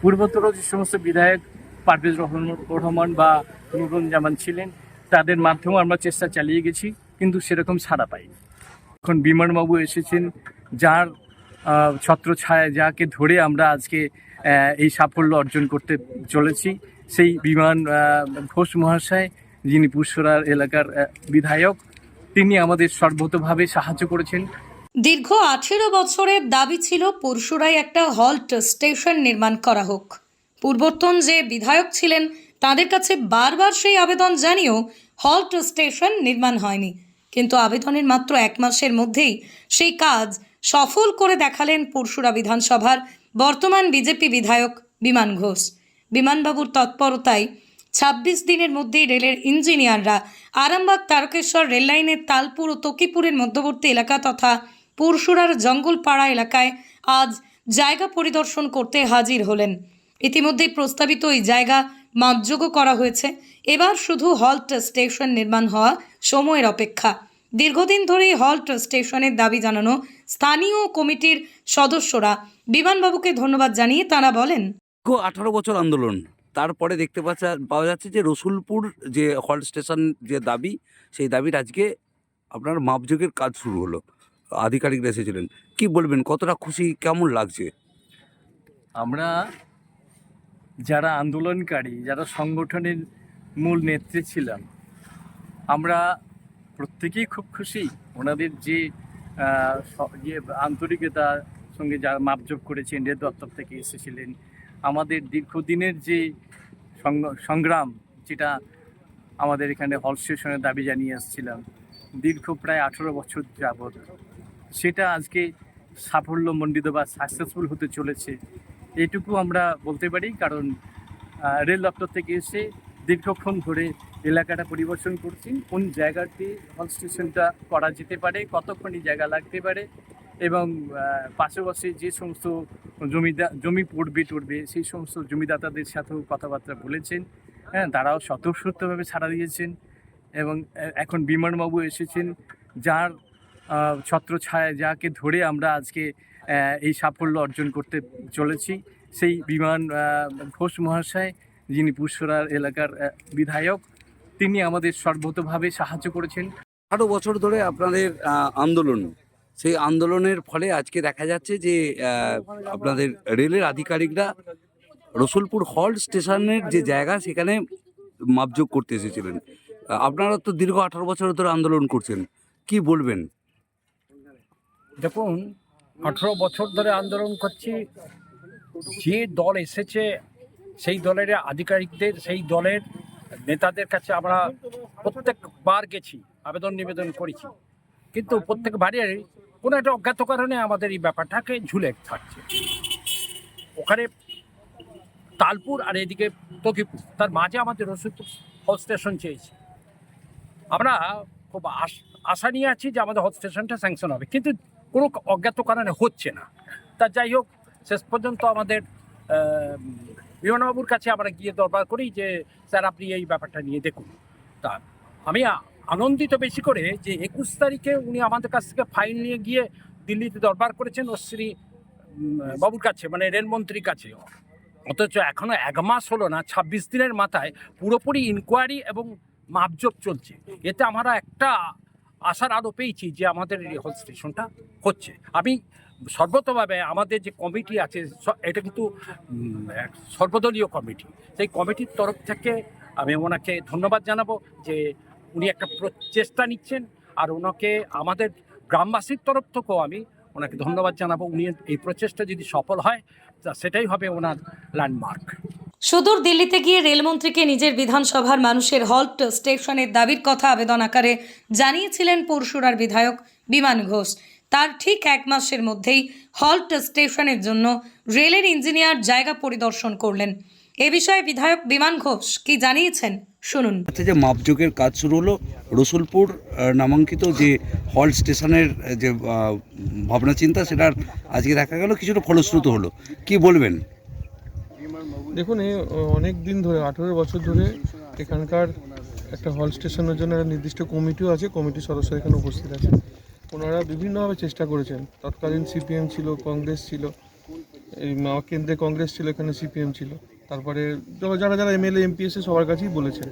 পূর্বতর যে সমস্ত বিধায়ক পারভেজ রহমান বা নুরুন জামান ছিলেন তাদের মাধ্যমেও আমরা চেষ্টা চালিয়ে গেছি কিন্তু সেরকম ছাড়া পাইনি। এখন বিমানবাবু এসেছেন যার আহ, ছত্রছায়া যাকে ধরে আমরা আজকে এই সাফল্য অর্জন করতে চলেছি সেই বিমান ঘোষ মহাশয় যিনি পুষ্করার এলাকার বিধায়ক তিনি আমাদের সর্বতভাবে সাহায্য করেছেন। দীর্ঘ আঠেরো বছরের দাবি ছিল পরশুরায় একটা হল্ট স্টেশন নির্মাণ করা হোক। পূর্বতন যে বিধায়ক ছিলেন, তাদের কাছে বারবার সেই আবেদন জানিয়েও হল্ট স্টেশন নির্মাণ হয়নি। কিন্তু আবেদনের মাত্র এক মাসের মধ্যেই সেই কাজ সফল করে দেখালেন পরশুরা বিধানসভার বর্তমান বিজেপি বিধায়ক বিমান ঘোষ। বিমানবাবুর তৎপরতায় ছাব্বিশ দিনের মধ্যেই রেলের ইঞ্জিনিয়াররা আরামবাগ তারকেশ্বর রেললাইনের তালপুর ও তকিপুরের মধ্যবর্তী এলাকা তথা পুরসুরার জঙ্গলপাড়া এলাকায় আজ জায়গা পরিদর্শন করতে হাজির হলেন। ইতিমধ্যেই প্রস্তাবিত এই জায়গা মাপযোগ্য করা হয়েছে। এবার শুধু হল্ট স্টেশন নির্মাণ হওয়া সময়ের অপেক্ষা। দীর্ঘদিন ধরেই হল্ট স্টেশনের দাবি জানানো স্থানীয় কমিটির সদস্যরা। বিমানবাবুকে ধন্যবাদ জানিয়ে তারা বলেন আঠারো বছর আন্দোলন। তারপরে দেখতে পাচ্ছা, পাওয়া যাচ্ছে যে রসুলপুর যে হল্ট স্টেশন যে দাবি, সেই দাবির আজকে আপনার মাপযোগের কাজ শুরু হলো। আধিকারিকরা এসেছিলেন। কি বলবেন, কতটা খুশি, কেমন লাগছে? আমরা যারা আন্দোলনকারী, যারা সংগঠনের মূল নেত্রী ছিলাম, আমরা প্রত্যেকেই খুব খুশি। ওনাদের যে ইয়ে আন্তরিকতার সঙ্গে যারা মাপযোগ করেছেন রেল দপ্তর থেকে এসেছিলেন, আমাদের দীর্ঘদিনের যে সংগ- সংগ্রাম, যেটা আমাদের এখানে হল স্টেশনের দাবি জানিয়ে আসছিলাম, দীর্ঘ প্রায় আঠেরো বছর যাবৎ সেটা আজকে সাফল্যমণ্ডিত বা সাকসেসফুল হতে চলেছে। এটুকু আমরা বলতে পারি, কারণ রেল দপ্তর থেকে এসে দীর্ঘক্ষণ ধরে এলাকাটা পরিবর্তন করছি, কোন জায়গাটি হল স্টেশনটা করা যেতে পারে, কতক্ষণই জায়গা লাগতে পারে এবং পাশাপাশি যে সমস্ত জমিদা, জমি পড়বে টড়বে, সেই সমস্ত জমিদাতাদের সাথেও কথাবার্তা বলেছেন। হ্যাঁ তারাও স্বতঃস্ফূর্তভাবে ছাড়া দিয়েছেন এবং এখন বিমানবাবু এসেছেন, যার ছত্রছায়া যাকে ধরে আমরা আজকে এই সাফল্য অর্জন করতে চলেছি, সেই বিমান ঘোষ মহাশয়, যিনি পুষ্করার এলাকার বিধায়ক, তিনি আমাদের সর্বতভাবে সাহায্য করেছেন। আঠারো বছর ধরে আপনাদের আন্দোলন। সেই আন্দোলনের ফলে আজকে দেখা যাচ্ছে যে আপনাদের রেলের আধিকারিকরা রসুলপুর হল্ট স্টেশনের যে জায়গা, সেখানে মাপযোগ করতে এসেছিলেন। আপনারা তো দীর্ঘ আঠারো বছর ধরে আন্দোলন করছেন। কি বলবেন? দেখুন, আঠেরো বছর ধরে আন্দোলন করছি। যে দল এসেছে, সেই দলের আধিকারিকদের, সেই দলের নেতাদের কাছে আমরা প্রত্যেকবার গেছি, আবেদন নিবেদন করেছি। কিন্তু প্রত্যেকবারই কোনো একটা অজ্ঞাত কারণে আমাদের এই ব্যাপারটাকে ঝুলে থাকছে। ওখানে তালপুর আর এদিকে তকিপুর, তার মাঝে আমাদের রসুলপুর হল স্টেশন চেয়েছে। আমরা খুব আশ- আশা নিয়ে আছি যে আমাদের হল স্টেশনটা স্যাংশন হবে। কিন্তু কোনো অজ্ঞাত কারণে হচ্ছে না। তা যাই হোক, শেষ পর্যন্ত আমাদের বিমানবাবুর কাছে আমরা গিয়ে দরবার করি যে, স্যার, আপনি এই ব্যাপারটা নিয়ে দেখুন। তা আমি আনন্দিত বেশি করে যে, একুশ তারিখে উনি আমাদের কাছ থেকে ফাইল নিয়ে গিয়ে দিল্লিতে দরবার করেছেন শ্রী বাবুর কাছে মানে রেলমন্ত্রীর কাছে। অথচ এখনও এক মাস হলো না, ছাব্বিশ দিনের মাথায় পুরোপুরি ইনকোয়ারি এবং মাপজোপ চলছে। এতে আমরা একটা আশার আলো পেয়েছি যে, আমাদের হল স্টেশনটা হচ্ছে। আমি সর্বতভাবে আমাদের যে কমিটি আছে এটা কিন্তু সর্বদলীয় কমিটি। সেই কমিটির তরফ থেকে আমি ওনাকে ধন্যবাদ জানাব যে উনি একটা প্রচেষ্টা নিচ্ছেন আর ওনাকে আমাদের গ্রামবাসীর তরফ থেকেও আমি ওনাকে ধন্যবাদ জানাব। উনি এই প্রচেষ্টা যদি সফল হয়, তা সেটাই হবে ওনার ল্যান্ডমার্ক। সুদূর দিল্লিতে গিয়ে রেলমন্ত্রীকে নিজের বিধানসভার মানুষের হল্ট স্টেশনের দাবির কথা আবেদন আকারে জানিয়েছিলেন পরশুরার বিধায়ক বিমান ঘোষ। তার ঠিক এক মাসের মধ্যেই হল্ট স্টেশনের জন্য রেলের ইঞ্জিনিয়ার জায়গা পরিদর্শন করলেন। এ বিষয়ে বিধায়ক বিমান ঘোষ কি জানিয়েছেন শুনুন। আচ্ছা যে মাপযোগের কাজ শুরু হলো। রসুলপুর নামাঙ্কিত যে হল্ট স্টেশনের যে ভাবনা চিন্তা সেটার আজকে দেখা গেল কিছুটা ফলশ্রুত হলো। কি বলবেন? দেখুন এই অনেক দিন ধরে আঠেরো বছর ধরে এখানকার একটা হল স্টেশনের জন্য একটা নির্দিষ্ট কমিটিও আছে। কমিটির সদস্য এখানে উপস্থিত আছে ওনারা বিভিন্নভাবে চেষ্টা করেছেন। তৎকালীন সিপিএম ছিল, কংগ্রেস ছিল, এই কেন্দ্রে কংগ্রেস ছিল, এখানে সিপিএম ছিল। তারপরে যারা যারা এমএলএ, এমপি এসে সবার কাছেই বলেছেন।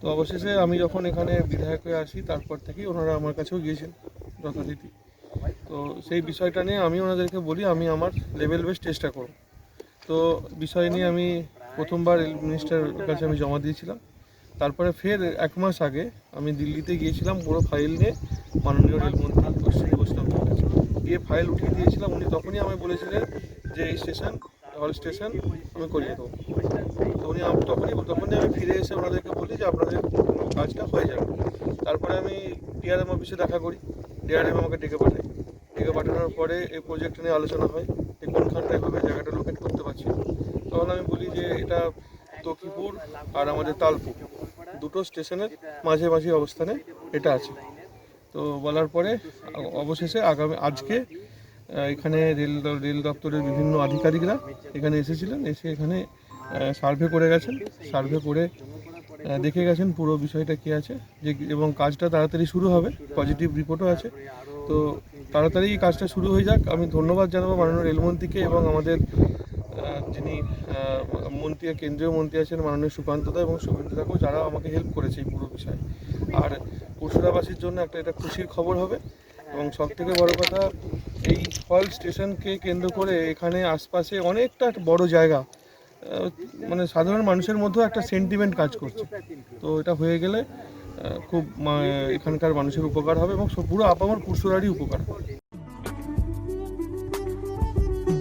তো অবশেষে আমি যখন এখানে বিধায়ক হয়ে আসি, তারপর থেকেই ওনারা আমার কাছেও গিয়েছেন যথারীতি। তো সেই বিষয়টা নিয়ে আমি ওনাদেরকে বলি, আমি আমার লেভেল বেস চেষ্টা করব। তো বিষয় নিয়ে আমি প্রথমবার মিনিস্টার কাছে আমি জমা দিয়েছিলাম। তারপরে ফের এক মাস আগে আমি দিল্লিতে গিয়েছিলাম পুরো ফাইল নিয়ে, মাননীয় রেলমন্ত্রী বৈষ্ণবের কাছে গিয়ে ফাইল উঠিয়ে দিয়েছিলাম, উনি তখনই আমায় বলেছিলেন যে, এই স্টেশন হল স্টেশন আমি করিয়ে দেবো। তো উনি তখনই তখনই আমি ফিরে এসে ওনাদেরকে বলি যে, আপনাদের কাজটা হয়ে যাবে। তারপরে আমি ডিআরএম অফিসে দেখা করি। ডিআরএম আমাকে ডেকে পাঠায়। ডেকে পাঠানোর পরে এই প্রজেক্ট নিয়ে আলোচনা হয় যে কোনখানটায় হবে জায়গাটা লোকেট করতে পারছি। তখন আমি বলি যে, এটা তকিপুর আর আমাদের তালপুর। দুটো স্টেশনের মাঝে মাঝে অবস্থানে এটা আছে। তো বলার পরে অবশেষে আগামী আজকে এখানে রেল রেল দপ্তরের বিভিন্ন আধিকারিকরা এখানে এসেছিলেন, এসে এখানে সার্ভে করে গেছেন। সার্ভে করে দেখে গেছেন পুরো বিষয়টা কী আছে, যে, এবং কাজটা তাড়াতাড়ি শুরু হবে পজিটিভ রিপোর্টও আছে। তো তাড়াতাড়ি কাজটা শুরু হয়ে যাক। আমি ধন্যবাদ জানাব মাননীয় রেলমন্ত্রীকে এবং আমাদের যিনি মন্ত্রী, কেন্দ্রীয় মন্ত্রী আছেন মাননীয় সুকান্তদা এবং শুভেন্দুদাকেও যারা আমাকে হেল্প করেছে এই পুরো বিষয়ে। আর পশুরাবাসীর জন্য একটা এটা খুশির খবর হবে এবং সব থেকে বড় কথা, এই হল স্টেশনকে কেন্দ্র করে এখানে আশপাশে অনেকটা বড় জায়গা মানে সাধারণ মানুষের মধ্যেও একটা সেন্টিমেন্ট কাজ করছে। তো এটা হয়ে গেলে খুব এখানকার মানুষের উপকার হবে এবং পুরো আপামর পুরসুরারই উপকার হবে।